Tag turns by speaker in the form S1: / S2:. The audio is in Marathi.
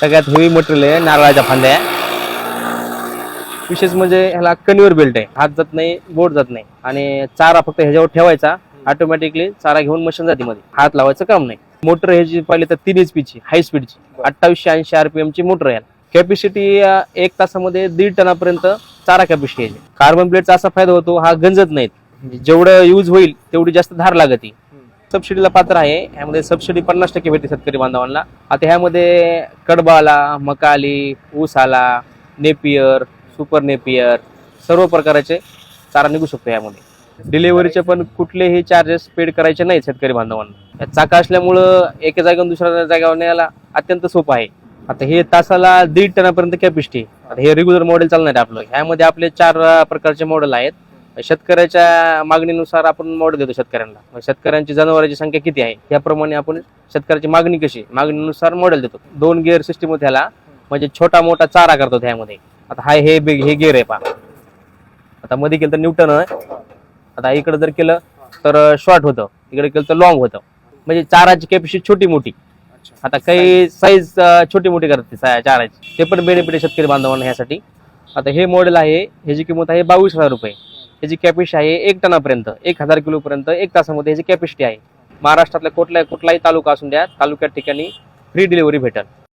S1: सगळ्यात हेवी मटेरियल आहे नारळाच्या फांद्या विशेष म्हणजे ह्याला कन्व्हर बेल्ट आहे. हात जात नाही बोट जात नाही. आणि चारा फक्त ह्याच्यावर ठेवायचा ऑटोमॅटिकली चारा घेऊन मशीन जाते मध्ये हात लावायचं काम नाही. मोटर ह्याची पाहिली तर तीन एच ची हाय स्पीडची अठ्ठावीसशे ऐंशी आरपीएम ची मोटर आहे. कॅपॅसिटी एक तासामध्ये दीड टनापर्यंत चारा कॅपॅसिटी आहे. कार्बन प्लेटचा असा फायदा होतो हा गंजत नाहीत. जेवढं यूज होईल तेवढी जास्त धार लागते. सबसिडीला पात्र आहे. ह्यामध्ये सबसिडी पन्नास टक्के भेटते शेतकरी बांधवांना. आता ह्यामध्ये कडबा आला मका आली ऊस आला नेपियर सुपर नेपियर सर्व प्रकारचे चारा निघू शकतो ह्यामध्ये. डिलिव्हरीचे पण कुठलेही चार्जेस पेड करायचे नाहीत शेतकरी बांधवांना. चाका असल्यामुळं एका जागेवरून दुसऱ्या जागेवर न्यायला अत्यंत सोपं आहे. आता हे तासाला दीड टनापर्यंत कॅपॅसिटी आता हे रेग्युलर मॉडेल चालणार आहे आपलं. ह्यामध्ये आपले चार प्रकारचे मॉडेल आहेत. शेतकऱ्याच्या मागणीनुसार आपण मोड देतो शेतकऱ्यांना. मग शेतकऱ्यांची जनावरांची संख्या किती आहे? त्याप्रमाणे आपण शेतकऱ्याची मागणी कशी मागणीनुसार मॉडेल देतो. दोन गिअर सिस्टीम त्याला म्हणजे छोटा मोठा चारा करतो त्यामध्ये आता हाय हे बिग हे गिअर आहे पहा. आता मध्ये केलं तर न्यूटन आहे. आता इकडे जर केलं तर शॉर्ट होतं. इकडे केलं तर लॉंग होतं. म्हणजे चाराची कॅपॅसिटी छोटी मोठी. आता काही साईज छोटी मोठी करते सा- चाराची. ते पण बेनिफिट बेडे शेतकरी बांधवांना ह्यासाठी. आता हे मॉडेल आहे ह्याची किंमत आहे बावीस हजार रुपये. ह्याची कॅपॅसिटी आहे एक टनापर्यंत एक हजार किलोपर्यंत एक तासामध्ये ह्याची कॅपॅसिटी आहे. महाराष्ट्रातल्या कुठल्या कुठलाही तालुका असून द्या तालुक्यात ठिकाणी फ्री डिलिव्हरी भेटेल.